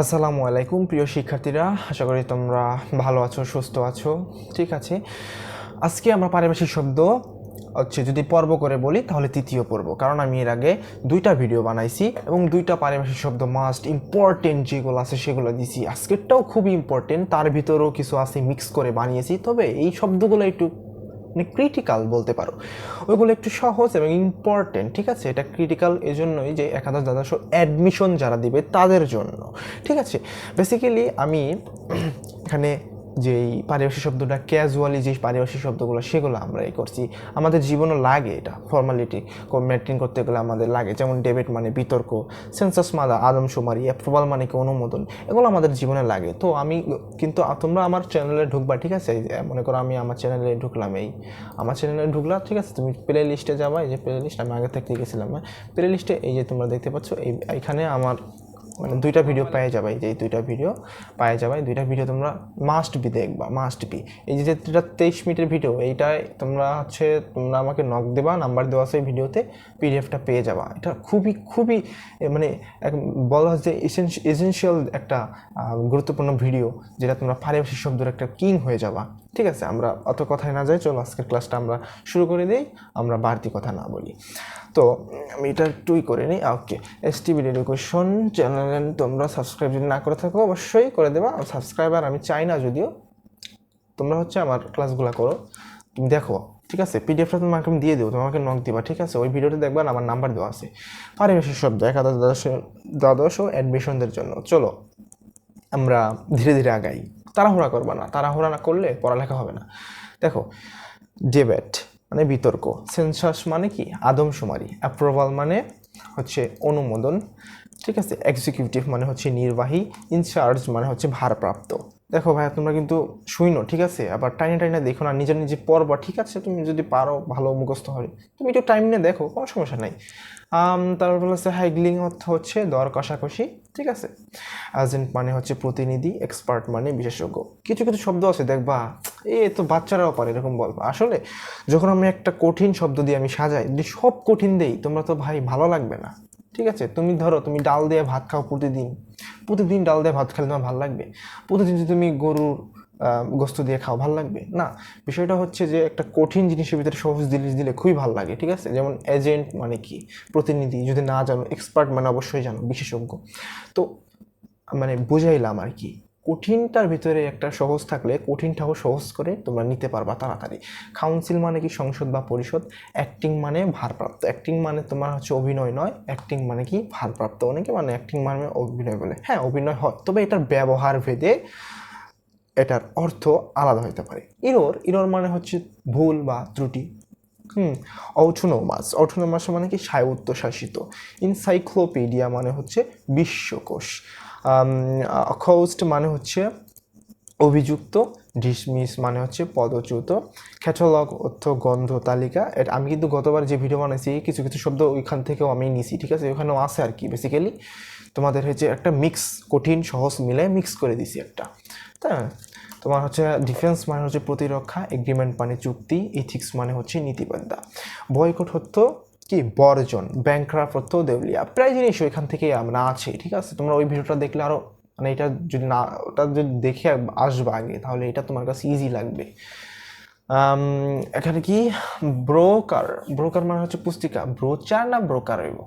আসসালামু আলাইকুম, প্রিয় শিক্ষার্থীরা। আশা করি তোমরা ভালো আছো, সুস্থ আছো। ঠিক আছে। আজকে আমরা পারিভাষিক শব্দ হচ্ছে যদি পর্ব করে বলি, তাহলে তৃতীয় পর্ব। কারণ আমি এর আগে দুইটা ভিডিও বানাইছি এবং দুইটা পারিভাষিক শব্দ মাস্ট ইম্পর্টেন্ট যেগুলো আছে সেগুলো দিছি। আজকেরটাও খুবই ইম্পর্টেন্ট তার ভিতরেও কিছু আছে মিক্স করে বানিয়েছি। তবে এই শব্দগুলো একটু মানে ক্রিটিক্যাল বলতে পারো। ওইগুলো একটু সহজ এবং ইম্পর্টেন্ট ঠিক আছে? এটা ক্রিটিক্যাল এই জন্যই যে একাদশ দ্বাদশ অ্যাডমিশন যারা দিবে তাদের জন্য, ঠিক আছে? বেসিক্যালি আমি এখানে যেই পারিভাষিক শব্দটা ক্যাজুয়ালি যে পারিভাষিক শব্দগুলো, সেগুলো আমরা এই করছি। আমাদের জীবনও লাগে এটা ফর্মালিটি মেনটেন করতে গেলে আমাদের লাগে। যেমন ডেবিট মানে বিতর্ক সেন্সাস মাদা আদমশুমারি অ্যাপ্রুভাল মানে কি অনুমোদন, এগুলো আমাদের জীবনে লাগে। তো আমি কিন্তু তোমরা আমার চ্যানেলে ঢুকবা, ঠিক আছে? মনে করো আমি আমার চ্যানেলে ঢুকলাম এই। আমার চ্যানেলে ঢুকলাম ঠিক আছে? তুমি প্লে লিস্টে যাবা, এই যে প্লে লিস্ট আমি আগে থেকে গেছিলাম প্লে লিস্টে এই যে তোমরা দেখতে পাচ্ছ, এই, এইখানে আমার মানে দুইটা ভিডিও পেয়ে যাবে যে দুইটা ভিডিও পেয়ে যাবে দুইটা ভিডিও তোমরা মাস্ট বি দেখবা মাস্ট বি এই যে যেটা তেইশ মিনিটের ভিডিও এইটাই তোমরা হচ্ছে, তোমরা আমাকে নক দেবা নাম্বার দেওয়া আছে ভিডিওতে পিডিএফটা পেয়ে যাবা। এটা খুবই খুবই মানে এক- বলা হয় যে এসেনশিয়াল একটা গুরুত্বপূর্ণ ভিডিও যেটা তোমরা পারিভাষিক শব্দের একটা কিং হয়ে যাবা। ঠিক আছে, আমরা অত কথায় না যাই, চলো আজকের ক্লাসটা আমরা শুরু করে দিই, আমরা বাড়তি কথা না বলি। তো, আমি এটা একটুই করে নিই okay S TV education channel তোমরা সাবস্ক্রাইব যদি না করে থাকো, অবশ্যই করে দেবা। সাবস্ক্রাইবার আমি চাই না যদিও, তোমরা হচ্ছে আমার ক্লাসগুলো করো। তুমি দেখো, ঠিক আছে পিডিএফটা তোমাকে আমি দিয়ে দেবো, তোমাকে নক দিবা, ঠিক আছে? ওই ভিডিওতে দেখবা আমার নাম্বার দেওয়া আছে। পারিভাষিক শব্দ একাদশ দ্বাদশ ও অ্যাডমিশনদের জন্য। চলো, আমরা ধীরে ধীরে আগাই। তাড়াহুড়া করবে না। তাড়াহুড়া না করলে পড়ালেখা হবে না। দেখো ডেবেট মানে বিতর্ক। সেন্সাস মানে কি? আদমশুমারি। অ্যাপ্রুভাল মানে হচ্ছে অনুমোদন। ঠিক আছে? এক্সিকিউটিভ মানে হচ্ছে নির্বাহী। ইনচার্জ মানে হচ্ছে ভারপ্রাপ্ত। দেখো ভাইয়া, তোমরা কিন্তু শুইনো, ঠিক আছে? আবার টাইনে টাইনে দেখো না, নিজের নিজে পড়বা ঠিক আছে, তুমি যদি পারো ভালো মুখস্থ হবে। তুমি একটু টাইম নিয়ে দেখো, কোনো সমস্যা নাই। তারপর হচ্ছে হাইগলিং অর্থ হচ্ছে দর কষাকষি, ঠিক আছে? এজেন্ট মানে হচ্ছে প্রতিনিধি এক্সপার্ট মানে বিশেষজ্ঞ। কিছু কিছু শব্দ আছে, দেখবা, এ তো বাচ্চারাও পারে এরকম বলবা আসলে যখন আমি একটা কঠিন শব্দ দিয়ে আমি সাজাই সব কঠিন দেই, তোমরা তো ভাই ভালো লাগবে না। ঠিক আছে? তুমি ধরো, তুমি ডাল দিয়ে ভাত খাও প্রতিদিন। প্রতিদিন ডাল দিয়ে ভাত খেলে তোমার ভালো লাগবে। প্রতিদিন যদি তুমি গরুর গোস্ত দিয়ে খাও, ভালো লাগবে? না। বিষয়টা হচ্ছে যে একটা কঠিন জিনিসের ভিতরে সহজ জিনিস দিলে খুবই ভালো লাগে, ঠিক আছে? যেমন এজেন্ট মানে কি? প্রতিনিধি, যদি না জানো এক্সপার্ট মানে অবশ্যই জানো, বিশেষজ্ঞ। তো মানে বুঝাইলাম আর কি। কঠিনটার ভিতরে একটা সহজ থাকলে কঠিনটাও সহজ করে তোমরা নিতে পারবা তাড়াতাড়ি। কাউন্সিল মানে কি সংসদ বা পরিষদ? অ্যাক্টিং মানে ভারপ্রাপ্ত। অ্যাক্টিং মানে তোমার হচ্ছে অভিনয় নয় অ্যাক্টিং মানে কি ভারপ্রাপ্ত। অনেকে মানে অ্যাক্টিং মানে অভিনয় বলে। হ্যাঁ অভিনয় হয়। তবে এটার ব্যবহার ভেদে এটার অর্থ আলাদা হতে পারে। ইরোর ইরোর মানে হচ্ছে ভুল বা ত্রুটি। হুম অটোনোমাস অটোনোমাস মানে কি স্বায়ত্তশাসিত। ইনসাইক্লোপিডিয়া মানে হচ্ছে বিশ্বকোষ। খোস্ট মানে হচ্ছে অভিযুক্ত ডিসমিস মানে হচ্ছে পদচ্যুত ক্যাটালগ অর্থ, গন্ধ, তালিকা। এটা, আমি কিন্তু গতবার যে ভিডিও বানাইছি, কিছু কিছু শব্দ ওইখান থেকেও আমি নিছি, ঠিক আছে? ওইখানেও আছে আর কি বেসিক্যালি তোমাদের হচ্ছে একটা মিক্স কঠিন, সহজ মিলে মিক্স করে দিছি একটা। তাই? তোমার হচ্ছে ডিফেন্স মানে হচ্ছে প্রতিরক্ষা এগ্রিমেন্ট মানে চুক্তি ইথিক্স মানে হচ্ছে নীতিবাদ্যা বয়কট হতো কি বর্জন ব্যাংক্রাফ হতো দেউলিয়া, প্রায় জিনিস ওইখান থেকে আমরা আছি, ঠিক আছে? তোমরা ওই ভিডিওটা দেখলে আরও মানে এটা যদি না, ওটা যদি দেখে আসবা আগে, তাহলে এটা তোমার কাছে ইজি লাগবে। এখানে কি? ব্রোকার ব্রোকার মানে হচ্ছে পুস্তিকা, ব্রোচার না ব্রোকার হইব?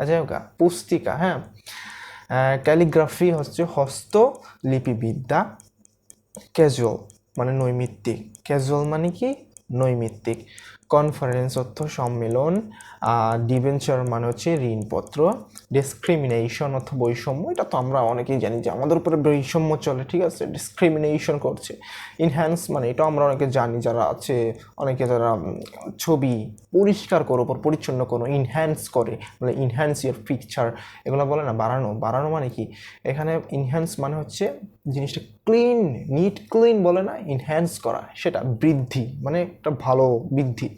আচ্ছা হোক পুস্তিকা হ্যাঁ? ক্যালিগ্রাফি হচ্ছে হস্তলিপিবিদ্যা ক্যাজুয়াল মানে নৈমিত্তিক, ক্যাজুয়াল মানে কি? নৈমিত্তিক, কনফারেন্স, অর্থ সম্মেলন ডিভেঞ্চার মানে হচ্ছে ঋণপত্র ডিসক্রিমিনেশন অর্থ বৈষম্য, এটা তো আমরা অনেকেই জানি যে আমাদের উপরে বৈষম্য চলে, ঠিক আছে? ডিসক্রিমিনেশন করছে। ইনহ্যান্স মানে এটা আমরা অনেকে জানি যারা আছে, অনেকে যারা ছবি পরিষ্কার করো ওপর পরিচ্ছন্ন করো ইনহ্যান্স করে মানে ইনহ্যান্স ইয়ার পিকচার এগুলো বলে না, বাড়ানো। বাড়ানো মানে কি? এখানে ইনহ্যান্স মানে হচ্ছে জিনিসটা ক্লিন নিট ক্লিন বলে না ইনহ্যান্স করা, সেটা বৃদ্ধি মানে একটা ভালো বৃদ্ধি।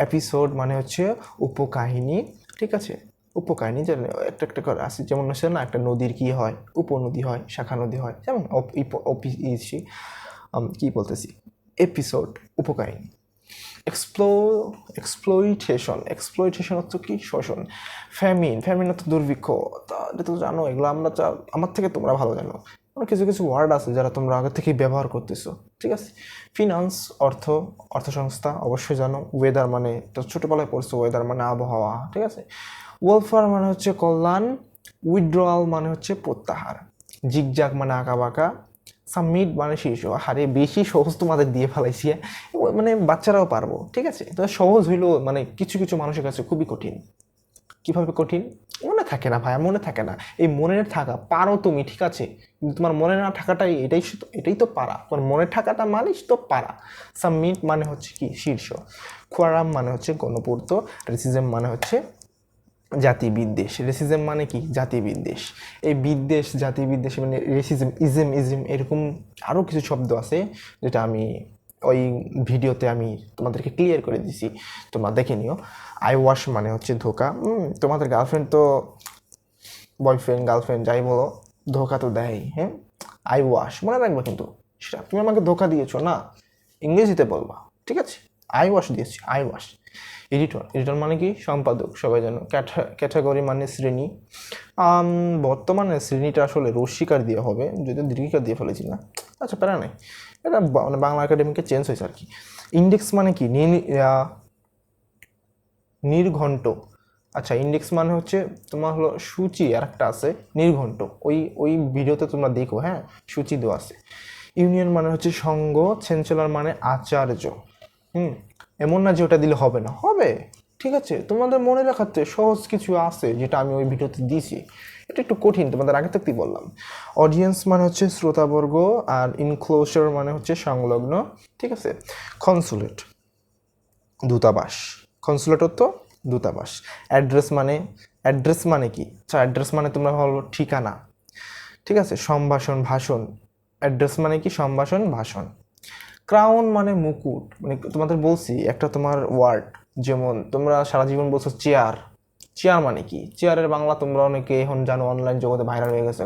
এপিসোড মানে হচ্ছে উপকাহিনী ঠিক আছে? উপকাহিনী যেন একটা একটা করে আসে যেমন হচ্ছে না একটা নদীর কি হয়? উপনদী হয় শাখা নদী হয় যেমন ইসি, কি বলতেছি? এপিসোড উপকাহিনী। এক্সপ্লো এক্সপ্লোইটেশন এক্সপ্লোইটেশন হচ্ছে কি? শোষণ। ফ্যামিন ফ্যামিন হচ্ছে দুর্ভিক্ষ। তা তো জানো এগুলো আমরা চা- আমার থেকে তোমরা ভালো জানো। কিছু কিছু ওয়ার্ড আছে যারা তোমরা আগে থেকেই ব্যবহার করতেছো, ঠিক আছে? ফিনান্স অর্থ অর্থ সংস্থা অবশ্যই জানো ওয়েদার মানে তো ছোটোবেলায় পড়ছো ওয়েদার মানে আবহাওয়া, ঠিক আছে? ওয়েলফেয়ার মানে হচ্ছে কল্যাণ উইথড্রয়াল মানে হচ্ছে প্রত্যাহার জিগজাগ মানে আঁকা বাঁকা সাবমিট মানে শীর্ষ হারে বেশি সহজ তোমাদের দিয়ে ফেলাইছি হ্যাঁ? মানে বাচ্চারাও পারব, ঠিক আছে? তো সহজ হইলেও মানে কিছু কিছু মানুষের কাছে খুবই কঠিন। কীভাবে কঠিন? থাকে না ভাইয়া, মনে থাকে না। এই মনে থাকা, পারো তুমি, ঠিক আছে? কিন্তু তোমার মনে না থাকাটাই এটাই এটাই তো পারা। তোমার মনে থাকাটা মানেই তো পারা। সাবমিট মানে হচ্ছে কি? শীর্ষ। খোয়ারাম মানে হচ্ছে গণপূর্ত। রেসিজম মানে হচ্ছে জাতি বিদ্বেষ রেসিজম মানে কি? জাতি বিদ্বেষ এই বিদ্বেষ জাতি বিদ্বেষ মানে রেসিজম ইজম ইজম এরকম আরও কিছু শব্দ আছে যেটা আমি ওই ভিডিওতে আমি তোমাদেরকে ক্লিয়ার করে দিছি। তোমরা দেখে নিও। আই ওয়াশ মানে হচ্ছে ধোকা। তোমাদের গার্লফ্রেন্ড তো বয়ফ্রেন্ড গার্লফ্রেন্ড যাই বলো, ধোকা তো দেয় হ্যাঁ? আই ওয়াশ মনে রাখবে কিন্তু সেটা। তুমি আমাকে ধোকা দিয়েছ না, ইংরেজিতে বলবা, ঠিক আছে? আই ওয়াশ দিয়েছি আই ওয়াশ এডিটর এডিটর মানে কি? সম্পাদক, সবাই জানো। ক্যাটাগরি মানে শ্রেণি। বর্তমানে শ্রেণীটা আসলে রস্বীকার দিয়ে হবে, যদি দীর্ঘিকার দিয়ে ফেলেছি না। আচ্ছা প্যারা নাই। এটা মানে বাংলা একাডেমিকে চেঞ্জ হয়েছে আর কি। ইন্ডেক্স মানে কি? নির্ঘণ্ট। আচ্ছা ইন্ডেক্স মানে হচ্ছে তোমার হলো সূচি আর একটা আছে, নির্ঘণ্ট। ওই ওই ভিডিওতে তোমরা দেখো হ্যাঁ? সূচি দেওয়া আছে। ইউনিয়ন মানে হচ্ছে সঙ্গ চ্যান্সেলর মানে আচার্য। হুম? এমন না যে ওটা দিলে হবে না। হবে। ঠিক আছে? তোমাদের মনে রাখাতে সহজ কিছু আছে, যেটা আমি ওই ভিডিওতে দিয়েছি। এটা একটু কঠিন তোমাদের আগে থেকেই বললাম। অডিয়েন্স মানে হচ্ছে শ্রোতাবর্গ আর ইনক্লোজার মানে হচ্ছে সংলগ্ন, ঠিক আছে? কনসুলেট দূতাবাস। কনসুলেট তো দূতাবাস। অ্যাড্রেস মানে অ্যাড্রেস মানে কি? আচ্ছা অ্যাড্রেস মানে তোমরা হলো ঠিকানা, ঠিক আছে? সম্ভাষণ, ভাষণ। অ্যাড্রেস মানে কি? সম্ভাষণ, ভাষণ। ক্রাউন মানে মুকুট। মানে তোমাদের বলছি একটা তোমার ওয়ার্ড যেমন তোমরা সারা জীবন বলছো চেয়ার চেয়ার মানে কি? চেয়ারের বাংলা তোমরা অনেকে এখন জানো অনলাইন জগতে ভাইরাল হয়ে গেছে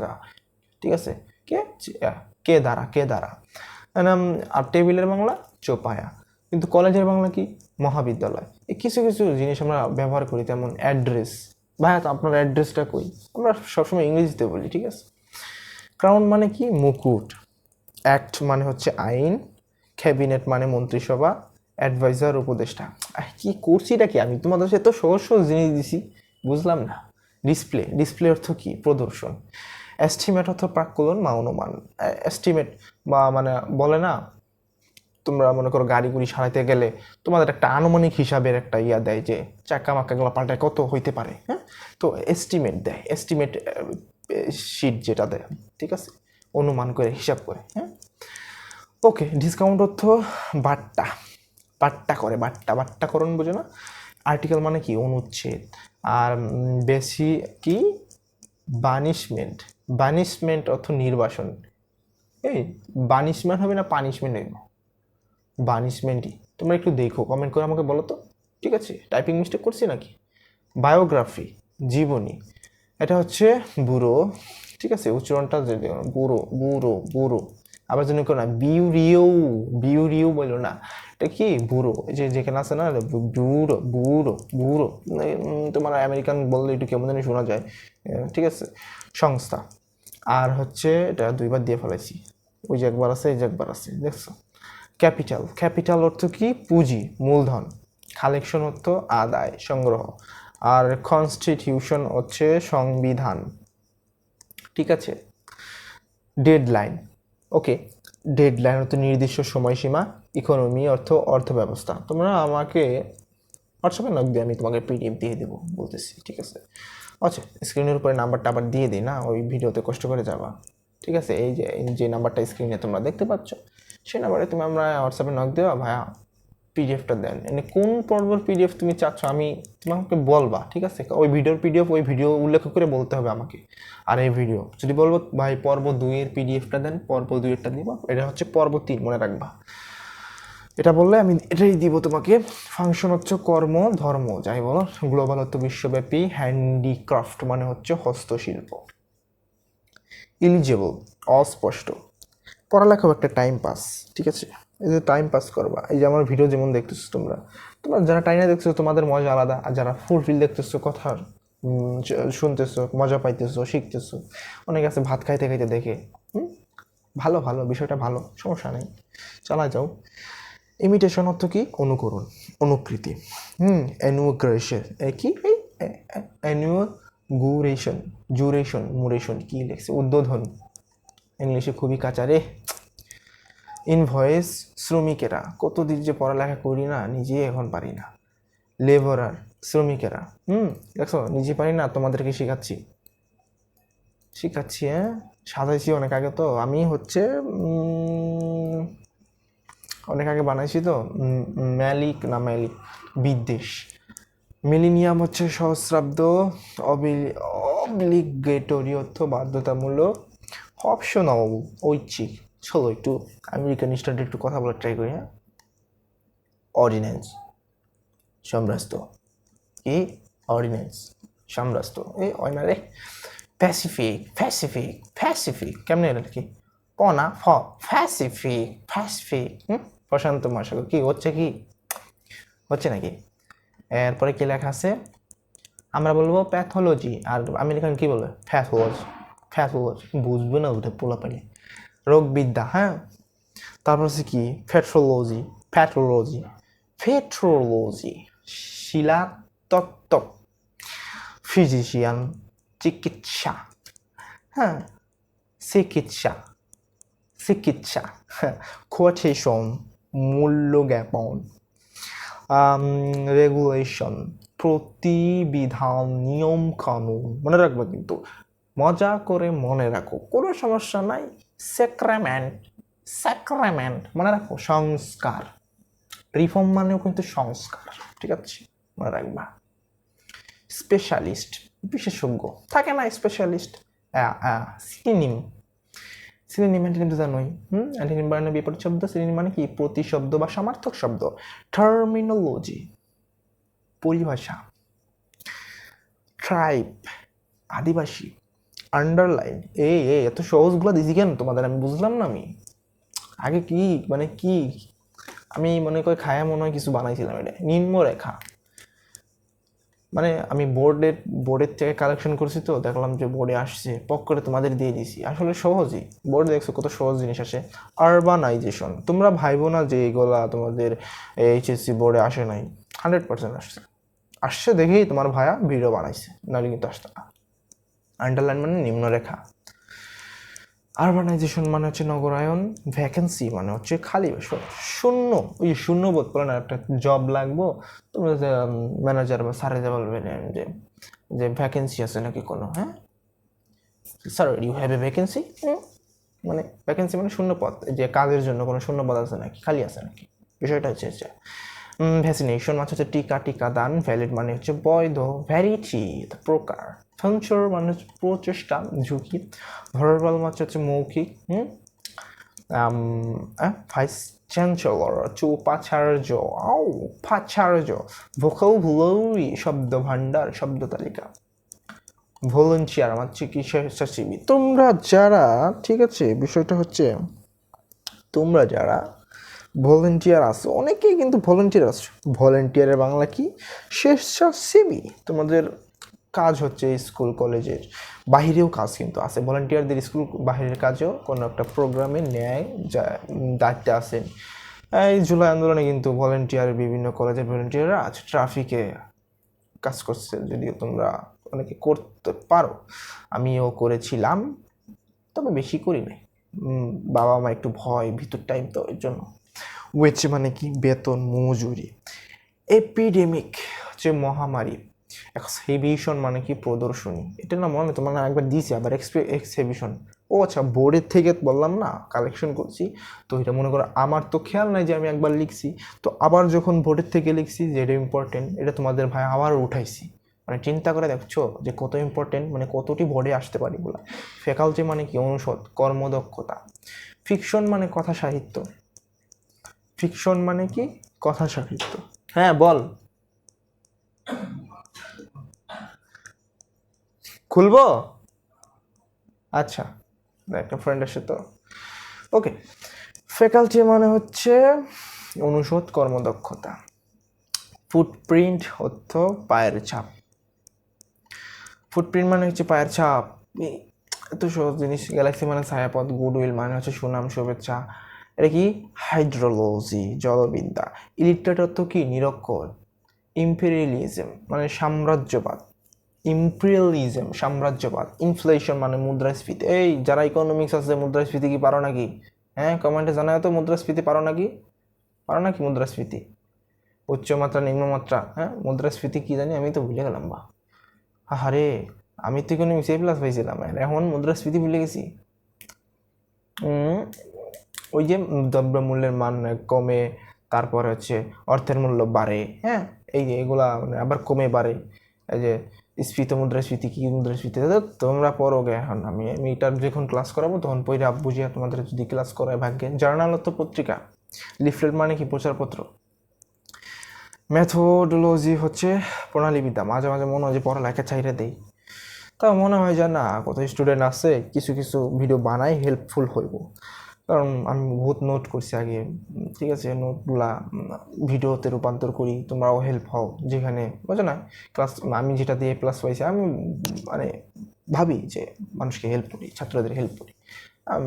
ঠিক আছে? কে? চেয়ার। কে দ্বারা? কে দ্বারা? আর টেবিলের বাংলা চোপায়া। কিন্তু কলেজের বাংলা কি? মহাবিদ্যালয়। এই কিছু কিছু জিনিস আমরা ব্যবহার করি তেমন অ্যাড্রেস ভাইয়া, তো আপনার অ্যাড্রেসটা কই? আমরা সবসময় ইংরেজিতে বলি, ঠিক আছে? ক্রাউন মানে কি? মুকুট। অ্যাক্ট মানে হচ্ছে আইন। ক্যাবিনেট মানে মন্ত্রিসভা। অ্যাডভাইজার উপদেষ্টা। কি করছিটা কি? আমি তোমাদের সাথে তো সহজ সহজ জিনিস দিছি। বুঝলাম না। ডিসপ্লে ডিসপ্লে অর্থ কি? প্রদর্শন। এস্টিমেট অর্থ প্রাক্কলন বা অনুমান এস্টিমেট বা মানে বলে না, তোমরা মনে করো গাড়ি গুড়ি সারাইতে গেলে তোমাদের একটা আনুমানিক হিসাবের একটা ইয়া দেয় যে চাক্কা মাক্কাগুলো পাল্টায় কত হইতে পারে হ্যাঁ? তো এস্টিমেট দেয়। এস্টিমেট শিট যেটা দেয়, ঠিক আছে? অনুমান করে, হিসাব করে হ্যাঁ? ওকে ডিসকাউন্ট অর্থ বাট্টা। বাট্টা করে, বাট্টা। বাট্টাকরণ বোঝো না। আর্টিকেল মানে কি? অনুচ্ছেদ। আর বেশি কি? বানিশমেন্ট। বানিশমেন্ট অর্থ নির্বাসন। এই, বানিশমেন্ট হবে না পানিশমেন্ট হইব বানিশমেন্টই। তোমরা একটু দেখো কমেন্ট করে আমাকে বলো তো। ঠিক আছে? টাইপিং মিস্টেক করছি নাকি? বায়োগ্রাফি জীবনী। এটা হচ্ছে বুড়ো। ঠিক আছে? উচ্চারণটা যে বুড়ো বুড়ো বুড়ো। আবার যেন না, বিউরিও বিউরিও বলল না। এটা কি বুড়ো? যে যেখানে আছে না, বুড়ো বুড়ো বুড়ো। তোমার আমেরিকান বললে একটু কেমন জানি শোনা যায়। ঠিক আছে। সংস্থা। আর হচ্ছে এটা দুইবার দিয়ে ফেলেছি ওই যে একবার আছে, এই যে একবার আছে, দেখছ? ক্যাপিটাল। ক্যাপিটাল অর্থ কি? পুঁজি, মূলধন। কালেকশন অর্থ আদায়, সংগ্রহ। আর কনস্টিটিউশন হচ্ছে সংবিধান। ঠিক আছে? ডেডলাইন ওকে ডেডলাইন অর্থ নির্দিষ্ট সময়সীমা ইকোনমি অর্থ অর্থ ব্যবস্থা তোমরা আমাকে হোয়াটসঅ্যাপে নক দিয়ে আমি তোমাকে পিডিএফ দিয়ে দেবো, বলতেছি, ঠিক আছে? আচ্ছা স্ক্রিনের উপরে নাম্বারটা আবার দিয়ে দিই, না? ওই ভিডিওতে কষ্ট করে যাবা। ঠিক আছে? এই যে যে নাম্বারটা স্ক্রিনে তোমরা দেখতে পাচ্ছ, সেই নাম্বারে তুমি আমরা হোয়াটসঅ্যাপে নক দেওয়া ভাইয়া। পিডিএফটা দেন। মানে কোন পর্বর পিডিএফ তুমি চাচ্ছ আমি তোমাকে বলবা, ঠিক আছে? ওই ভিডিওর পিডিএফ ওই ভিডিও উল্লেখ করে বলতে হবে আমাকে। আর এই ভিডিও, যদি বলব, ভাই, পর্ব দুইয়ের পিডিএফটা দেন, পর্ব দুইয়েরটা দিবা, এটা হচ্ছে পর্ব তিন, মনে রাখবা। এটা বললে আমি এটাই দিব তোমাকে ফাংশন হচ্ছে কর্ম, ধর্ম, যাই বলো গ্লোবাল হচ্ছে বিশ্বব্যাপী হ্যান্ডিক্রাফট মানে হচ্ছে হস্তশিল্প। ইলিজেবল অস্পষ্ট। পড়ালেখাও একটা টাইম পাস ঠিক আছে? এই যে টাইম পাস করবা। এই যে আমার ভিডিও যেমন দেখতেছো তোমরা। তোমরা যারা টাইনে দেখতেছো, তোমাদের মজা আলাদা। আর যারা ফুলফিল দেখতেছো কথার শুনতেছো, মজা পাইতেছো, শিখতেছো, অনেকে আছে ভাত খাইতে খাইতে দেখে। ভালো ভালো, বিষয়টা ভালো, সমস্যা নেই। চালা যাও। ইমিটেশন অর্থ কি? অনুকরণ, অনুকৃতি। হুম? অ্যানুগ্রেশন কি? এই অ্যানুগুরেশন জুরেশন মুরেশন কি লেখছে? উদ্বোধন। ইংলিশে খুবই কাঁচা রে। ইনভয়েস শ্রমিকেরা। কতদিন যে পড়ালেখা করি না নিজে এখন পারি না। লেবারার, শ্রমিকেরা। হুম, দেখছ, নিজে পারি না, তোমাদেরকে শেখাচ্ছি। শেখাচ্ছি হ্যাঁ? সাজাইছি অনেক আগে তো। আমি হচ্ছে অনেক আগে বানাইছি তো ম্যালিক না ম্যালিক, বিদ্বেষ। মিলিনিয়াম হচ্ছে সহস্রাব্দ অব্লিগেটরি অর্থ বাধ্যতামূলক। অপশনাল, ঐচ্ছিক। চলো একটু আমেরিকান স্টাডি একটু কথা বলার ট্রাই করি হ্যাঁ? অর্ডিন্যান্স সাম্রাজ্য. কি? অর্ডিন্যান্স সাম্রাজ্য। এই হয় না রে। প্যাসিফিক প্যাসিফিক প্যাসিফিক কেমনে এটা কি? প না ফ প্যাসিফিক প্যাসিফিক হুম? প্রশান্ত মহাসাগর। কি, হচ্ছে কি? হচ্ছে নাকি? এরপরে কি লেখা আছে? আমরা বলব প্যাথোলজি আর আমেরিকান কি বলবে? প্যাথোলজি প্যাথোলজি বুঝবে না ওটা পোলা রোগবিদ্যা হ্যাঁ? তারপর হচ্ছে কি? পেট্রোলজি প্যাথোলজি পেট্রোলজি শিলাতত্ত্ব ফিজিশিয়ান চিকিৎসা হ্যাঁ? চিকিৎসা চিকিৎসা কোটেশন মূল্য জ্ঞাপন রেগুলেশন প্রতিবিধান নিয়ম কানুন মনে রাখবে কিন্তু, মজা করে মনে রাখো, কোনো সমস্যা নাই। স্যাক্রামেন্ট স্যাক্রামেন্ট মনে রাখো সংস্কার। রিফর্ম মানেও কিন্তু সংস্কার, ঠিক আছে? মনে রাখবা। স্পেশালিস্ট বিশেষজ্ঞ। থাকে না স্পেশালিস্ট সিনিম সিনোনিম অ্যান্টিনিম তো জানোই, হুম? অ্যান্টিনিম বানানো বিপরীত শব্দ সিনোনিম মানে কি? প্রতিশব্দ বা সমার্থক শব্দ। টার্মিনোলজি পরিভাষা। ট্রাইব আদিবাসী। আন্ডারলাইন এই এই এত সহজগুলো দিছি কেন তোমাদের? আমি বুঝলাম না আমি। আগে কি মানে কি? আমি মনে করি খায়া মনে হয় কিছু বানাইছিলাম এটা। নিম্নরেখা মানে আমি বোর্ডের বোর্ডের থেকে কালেকশন করছি তো, দেখলাম যে বোর্ডে আসছে পক করে তোমাদের দিয়ে দিছি। আসলে সহজই। বোর্ডে দেখছ কত সহজ জিনিস আসে। আরবানাইজেশন তোমরা ভাইবো না যে এগুলা তোমাদের এইচএসসি বোর্ডে আসে নাই। হান্ড্রেড পার্সেন্ট আসছে। আসছে দেখেই তোমার ভাইয়া ভিডিও বানাইছে। নাহলে কিন্তু আসতো না। আন্ডারলাইন মানে নিম্নরেখা। আরবানাইজেশন মানে হচ্ছে নগরায়ন ভ্যাকেন্সি মানে হচ্ছে খালি শূন্য, ওই শূন্য বোধ করে না, একটা জব লাগবো, তোমরা ম্যানেজার বা স্যারে যা বলবেন যে যে ভ্যাকেন্সি আছে নাকি কোনো হ্যাঁ? Sir you have a vacancy মানে ভ্যাকেন্সি মানে শূন্য পদ, যে কাজের জন্য কোনো শূন্য পদ আছে নাকি, খালি আছে নাকি? বিষয়টা হচ্ছে হচ্ছে ভ্যাকসিনেশন মানে হচ্ছে টিকা টিকা দান ভ্যালিড মানে হচ্ছে বৈধ ভ্যারিটি প্রকার। ফেঞ্চার মানে হচ্ছে প্রচেষ্টা, ঝুঁকি। ভার্বাল মানে হচ্ছে মৌখিক, হুম? ভাইস চ্যান্সেলর হচ্ছে উপাচার্য আও উপাচার্য ভোকাবুলারি শব্দ ভাণ্ডার শব্দ তালিকা ভলেন্টিয়ার আমার চিকিৎসা স্বেচ্ছাসেবী তোমরা যারা, ঠিক আছে, বিষয়টা হচ্ছে, তোমরা যারা ভলেন্টিয়ার আছো। অনেকেই কিন্তু ভলেন্টিয়ার আছো। ভলেন্টিয়ারের বাংলা কি? স্বেচ্ছাসেবী তোমাদের কাজ হচ্ছে স্কুল, কলেজের বাহিরেও কাজ কিন্তু আছে। ভলেন্টিয়ারদের স্কুল বাহিরের কাজেও কোনো একটা প্রোগ্রামে নেয় যা দায়িত্বে আছেন। এই জুলাই আন্দোলনে কিন্তু ভলেন্টিয়ার বিভিন্ন কলেজের ভলেন্টিয়াররা আছে ট্রাফিকে কাজ করছে যদিও তোমরা অনেকে করতে পারো। আমিও করেছিলাম, তবে বেশি করি নাই বাবা মা একটু ভয়, ভিতর টাইম তো ওই জন্য। ওয়েচ মানে কি? বেতন মজুরি। এপিডেমিক হচ্ছে মহামারী এক্সহিবিশন মানে কি প্রদর্শনী? এটা না মনে তোমার একবার দিয়েছি, আবার এক্সহিবিশন ও আচ্ছা বোর্ডের থেকে বললাম না কালেকশন করছি। তো এটা মনে করো, আমার তো খেয়াল নাই যে আমি একবার লিখছি। তো আবার যখন বোর্ডের থেকে লিখছি যে এটা ইম্পর্টেন্ট এটা তোমাদের ভাই আবার উঠাইছি। মানে চিন্তা করে দেখছ যে কত ইম্পর্টেন্ট মানে কতটি বোর্ডে আসতে পারি বলা ফ্যাকাল্টি মানে কি অনুষদ, কর্মদক্ষতা। ফিকশন মানে কথা সাহিত্য। ফিকশন মানে কি? কথা সাহিত্য। হ্যাঁ বল। খুলবো? আচ্ছা একটা ফ্রেন্ড আসে তো ওকে ফ্যাকাল্টি মানে হচ্ছে অনুষদ কর্মদক্ষতা। ফুটপ্রিন্ট অর্থ পায়ের ছাপ। ফুটপ্রিন্ট মানে হচ্ছে পায়ের ছাপ। এত সহজ জিনিস। গ্যালাক্সি মানে ছায়াপথ। গুডউইল মানে হচ্ছে সুনাম শুভেচ্ছা। এটা কি? হাইড্রোলজি, জলবিদ্যা। ইলিটারেট অর্থ কি? নিরক্ষর। ইম্পেরিয়ালিজম মানে সাম্রাজ্যবাদ। ইম্পেরিয়ালিজম, সাম্রাজ্যবাদ। ইনফ্লেশন মানে মুদ্রাস্ফীতি। এই, যারা ইকোনমিক্স আছে মুদ্রাস্ফীতি কি পারো নাকি? হ্যাঁ কমেন্টে জানায় তো, মুদ্রাস্ফীতি পারো নাকি? পারো নাকি মুদ্রাস্ফীতি? উচ্চমাত্রা নিম্নমাত্রা হ্যাঁ? মুদ্রাস্ফীতি কি জানি? আমি তো ভুলে গেলাম বা আরে আমি তো ইকোনমিক্স এ প্লাস পাইছিলাম, এখন মুদ্রাস্ফীতি ভুলে গেছি। ওই যে দ্রব্যমূল্যের মান কমে, তারপরে হচ্ছে অর্থের মূল্য বাড়ে হ্যাঁ? এই যে এগুলা মানে আবার কমে বাড়ে। এই যে স্ফীত মুদ্রাস্ফীতি কি মুদ্রাস্ফীতি তোমরা পড়ো গে এখন। আমি আমি এটার যখন ক্লাস করাবো, তখন পইরা বুঝিয়া তোমাদের যদি ক্লাস করায় ভাগ্যে। জার্নাল তো পত্রিকা। লিফলেট মানে কি? প্রচারপত্র। ম্যাথোডোলজি হচ্ছে প্রণালীবিদ্যা। মাঝে মাঝে মনে হয় যে পড়ালেখা চাইরে দেই। তা মনে হয় যে না কত স্টুডেন্ট আছে, কিছু কিছু ভিডিও বানাই হেল্পফুল হইব। কারণ আমি বহুত নোট করছি আগে। ঠিক আছে নোটগুলা ভিডিওতে রূপান্তর করি, তোমরাও হেল্প হও, যেখানে, বোঝো না? ক্লাস আমি যেটা দিয়ে প্লাস পাইছি, আমি মানে ভাবি যে মানুষকে হেল্প করি, ছাত্রদের হেল্প করি।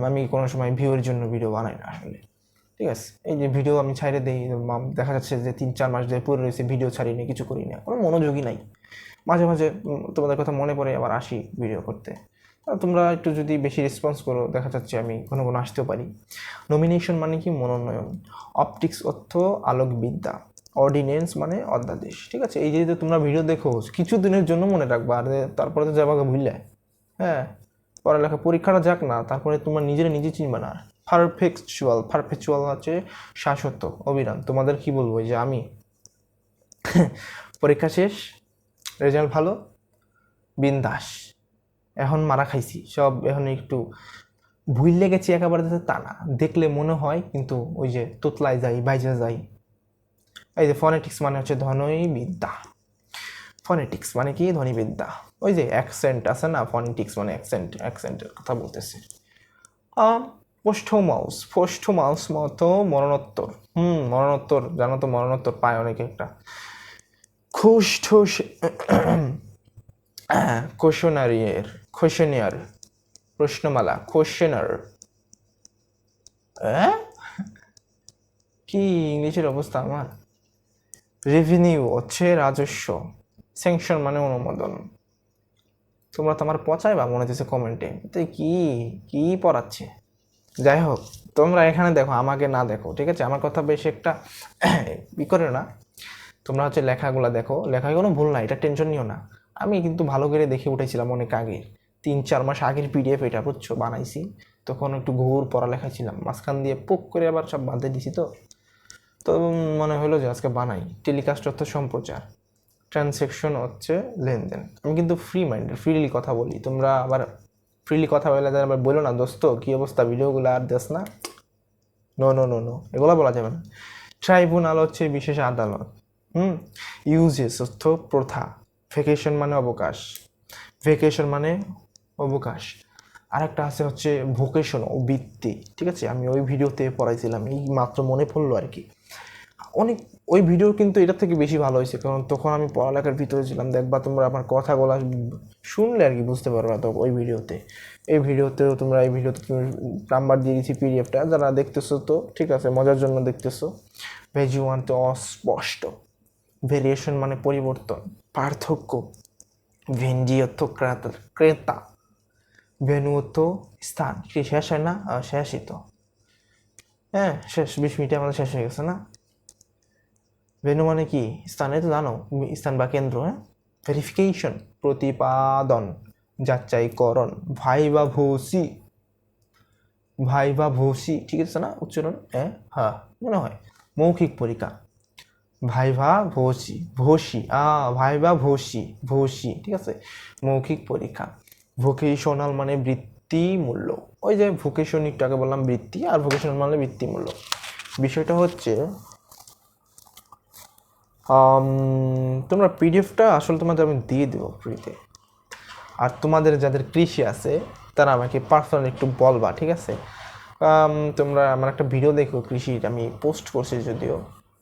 আমি কোনো সময় ভিউয়ের জন্য ভিডিও বানাই না আসলে। ঠিক আছে? এই যে ভিডিও আমি ছাইড়ে দিই দেখা যাচ্ছে যে তিন, চার মাস ধরে পড়ে রয়েছে ভিডিও ছাড়ি না কিছু করি না কোনো মনোযোগই নাই। মাঝে মাঝে তোমাদের কথা মনে পড়ে, আবার আসি ভিডিও করতে। তোমরা একটু যদি বেশি রেসপন্স করো, দেখা যাচ্ছে আমি কোনো কোনো আসতেও পারি। নমিনেশন মানে কি? মনোনয়ন। অপটিক্স অর্থ আলোকবিদ্যা। অর্ডিনেন্স মানে অধ্যাদেশ। ঠিক আছে? এই যে তোমরা ভিডিও দেখো, কিছু দিনের জন্য মনে রাখবা। আর তারপরে তো যাবাকে ভুললে। হ্যাঁ? পড়ালেখা পরীক্ষাটা যাক না, তারপরে তোমার নিজের নিজে চিনবে না। পারফেকচুয়াল পারফেকচুয়াল হচ্ছে শাশ্বত অবিরাম। তোমাদের কি বলব? যে আমি। পরীক্ষা শেষ রেজাল্ট ভালো, বিন্দাস। এখন মারা খাইছি। সব এখন একটু ভুললে গেছি একেবারে তা না। দেখলে মনে হয়, কিন্তু ওই যে তোতলায় যাই বাইজে যাই। এই যে ফনেটিক্স মানে হচ্ছে ধনই বিদ্যা। ফনেটিক্স মানে কি? ধ্বনিবিদ্যা ওই যে অ্যাকসেন্ট আছে না? ফনেটিক্স মানে অ্যাকসেন্ট অ্যাকসেন্টের কথা বলতেছে। পোস্টোমাউস পোস্টোমাউস মতো মরণোত্তর। হুম, মরণোত্তর। জানো তো মরণোত্তর পায় অনেকে একটা। খুশ ঠুস কোশনারিয়ের কোশনিয়ার প্রশ্নমালা কোশ্চেনার কি ইংলিশের অবস্থা আমার? রেভিনিউ হচ্ছে রাজস্ব। স্যাংশন মানে অনুমোদন। তোমরা তো আমার পচাই বা মনে হচ্ছে কমেন্টে তো কি কি পড়াচ্ছে? যাই হোক, তোমরা এখানে দেখো, আমাকে না দেখো, ঠিক আছে? আমার কথা বেশি একটা ই করে না। তোমরা হচ্ছে লেখাগুলো দেখো। লেখায় কোনো ভুল নাই, এটা টেনশন নিও না। আমি কিন্তু ভালো করে দেখে উঠেছিলাম অনেক আগে। তিন চার মাস আগের পিডিএফ এটা, বুঝছ? বানাইছি। তখন একটু ঘুর পড়ালেখা ছিলাম। মাঝখান দিয়ে পোক করে আবার সব বাঁধতে দিছি তো। তো মনে হলো যে আজকে বানাই। টেলিকাস্ট অর্থ সম্প্রচার। ট্রানজ্যাকশন হচ্ছে লেনদেন। আমি কিন্তু ফ্রি মাইন্ড ফ্রিলি কথা বলি। তোমরা আবার ফ্রিলি কথা বলে আবার বলো না, দোস্ত, কী অবস্থা? ভিডিওগুলো আর দেস না? নো নো নো নো এগুলো বলা যাবে না। ট্রাইব্যুনাল হচ্ছে বিশেষ আদালত। হুম? ইউজেস অর্থ প্রথা। ভেকেশন মানে অবকাশ। ভেকেশন মানে অবকাশ। আরেকটা আছে হচ্ছে ভোকেশন ও বৃত্তি, ঠিক আছে? আমি ওই ভিডিওতে পড়াইছিলাম, এই মাত্র মনে পড়ল আর কি। অনেক, ওই ভিডিও কিন্তু এটার থেকে বেশি ভালো হয়েছে, কারণ তখন আমি পড়ালেখার ভিতরে ছিলাম, দেখবা তোমরা আমার কথা কথাগুলো শুনলে আর কি, বুঝতে পারবে তো ওই ভিডিওতে। এই ভিডিওতেও তোমরা, এই ভিডিওতে তুমি নাম্বার দিয়ে দিচ্ছি পিডিএফটা যারা দেখতেছো তো, ঠিক আছে, মজার জন্য দেখতেছো। ভেজুয়ান তো অস্পষ্ট। ভেরিয়েশন মানে পরিবর্তন, পার্থক্য। ভেন্ডি অর্থ ক্রেতা। ক্রেতা স্থান। কি, শেষ হয় না? শেষই হ্যাঁ শেষ, বিশ মিনিটে আমাদের শেষ হয়ে গেছে না? ভেনু মানে কি? স্থানে তো জানো স্থান বা কেন্দ্র হ্যাঁ? ভেরিফিকেশন প্রতিপাদন, যাচাইকরণ ভাই বা ভৌসি ভাই বা ভৌসি ঠিক আছে না উচ্চারণ? হ্যাঁ হ্যাঁ মনে হয়। মৌখিক পরীক্ষা। ভাই ভাইভা ভৌসি ভৌসি আ ভাইভা ভৌসি ভৌসি ঠিক আছে? মৌখিক পরীক্ষা। ভোকেশনাল মানে বৃত্তি মূল্য। ওই যে ভোকেশন একটু বললাম বৃত্তি, আর ভোকেশনাল মানে বৃত্তি মূল্য। বিষয়টা হচ্ছে তোমরা পিডিএফটা আসলে তোমাদের আমি দিয়ে দেবো ফ্রিতে আর তোমাদের যাদের কৃষি আছে, তারা আমাকে পার্সোনালি একটু বলবা, ঠিক আছে? তোমরা আমার একটা ভিডিও দেখো কৃষির, আমি পোস্ট করছি যদিও,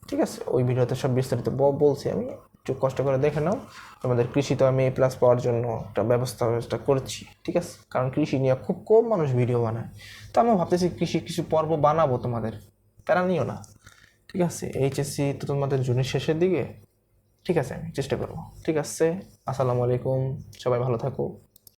ঠিক আছে? ওই ভিডিওতে সব বিস্তারিত বলছি আমি। একটু কষ্ট করে দেখে নাও। তোমাদের কৃষি তো আমি এ প্লাস পাওয়ার জন্য একটা ব্যবস্থা ব্যবস্থা করছি, ঠিক আছে? কারণ কৃষি নিয়ে খুব কম মানুষ ভিডিও বানায়। তো আমি ভাবতেছি কৃষি কিছু পর্ব বানাবো তোমাদের। তারা নিও না, ঠিক আছে? এইচএসসি তো তোমাদের জুনের শেষের দিকে, ঠিক আছে? আমি চেষ্টা করব, ঠিক আছে? আসসালামু আলাইকুম, সবাই ভালো থাকো।